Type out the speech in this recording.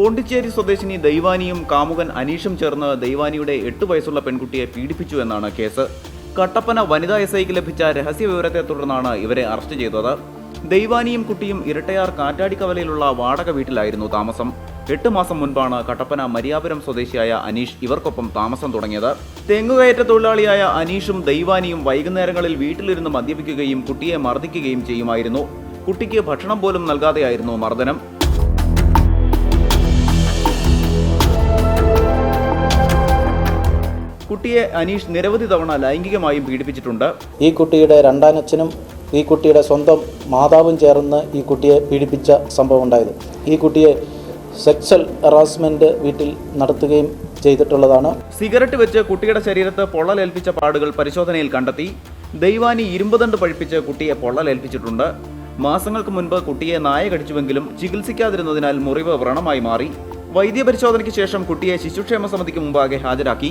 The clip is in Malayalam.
പോണ്ടിച്ചേരി സ്വദേശിനി ദൈവാനിയും കാമുകൻ അനീഷും ചേർന്ന് ദൈവാനിയുടെ എട്ട് വയസ്സുള്ള പെൺകുട്ടിയെ പീഡിപ്പിച്ചു എന്നാണ് കേസ്. കട്ടപ്പന വനിതാ എസ് ഐക്ക് ലഭിച്ച രഹസ്യ വിവരത്തെ തുടർന്നാണ് ഇവരെ അറസ്റ്റ് ചെയ്തത്. ദൈവാനിയും കുട്ടിയും ഇരട്ടയാർ കാറ്റാടിക്കവലയിലുള്ള വാടക വീട്ടിലായിരുന്നു താമസം. എട്ട് മാസം മുൻപാണ് കട്ടപ്പന മരിയാപുരം സ്വദേശിയായ അനീഷ് ഇവർക്കൊപ്പം താമസം തുടങ്ങിയത്. തെങ്ങുകയറ്റ തൊഴിലാളിയായ അനീഷും ദൈവാനിയും വൈകുന്നേരങ്ങളിൽ വീട്ടിലിരുന്ന് മദ്യപിക്കുകയും കുട്ടിയെ മർദ്ദിക്കുകയും ചെയ്യുമായിരുന്നു. കുട്ടിക്ക് ഭക്ഷണം പോലും നൽകാതെയായിരുന്നു മർദ്ദനം. കുട്ടിയെ അനീഷ് നിരവധി തവണ ലൈംഗികമായും പീഡിപ്പിച്ചിട്ടുണ്ട്. ഈ കുട്ടിയുടെ രണ്ടാനച്ഛനും ഈ കുട്ടിയുടെ സ്വന്തം മാതാവും ചേർന്ന് ഈ കുട്ടിയെ പീഡിപ്പിച്ച സംഭവം ഉണ്ടായത്. ഈ കുട്ടിയെ സെക്സൽ ഹറാസ്മെന്റ് വീട്ടിൽ നടത്തുകയും ചെയ്തിട്ടുള്ളതാണ്. സിഗരറ്റ് വെച്ച് കുട്ടിയുടെ ശരീരത്ത് പൊള്ളലേൽപ്പിച്ച പാടുകൾ പരിശോധനയിൽ കണ്ടെത്തി. ദൈവാനി ഇരുമ്പതണ്ട് പഴിപ്പിച്ച് കുട്ടിയെ പൊള്ളലേൽപ്പിച്ചിട്ടുണ്ട്. മാസങ്ങൾക്ക് മുൻപ് കുട്ടിയെ നായ കടിച്ചുവെങ്കിലും ചികിത്സിക്കാതിരുന്നതിനാൽ മുറിവ് വ്രണമായി മാറി. വൈദ്യപരിശോധനയ്ക്ക് ശേഷം കുട്ടിയെ ശിശുക്ഷേമ സമിതിക്ക് മുമ്പാകെ ഹാജരാക്കി.